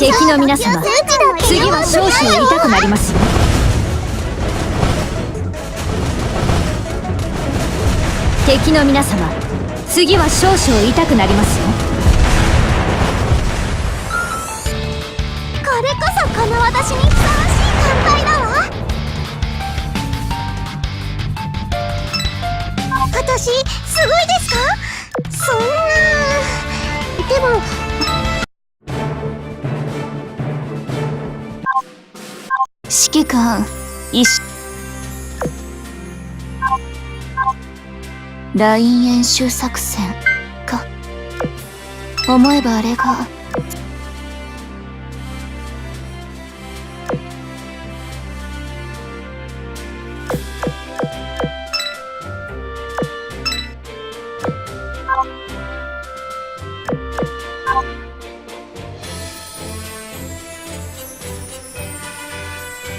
敵の皆様次は少々痛くなります。よ敵の皆様次は少々痛くなりますよ。これこそこの私にふさわしい乾杯だわ。私すごいですか？そんな。でも指揮官医師ライン演習作戦か。思えばあれが。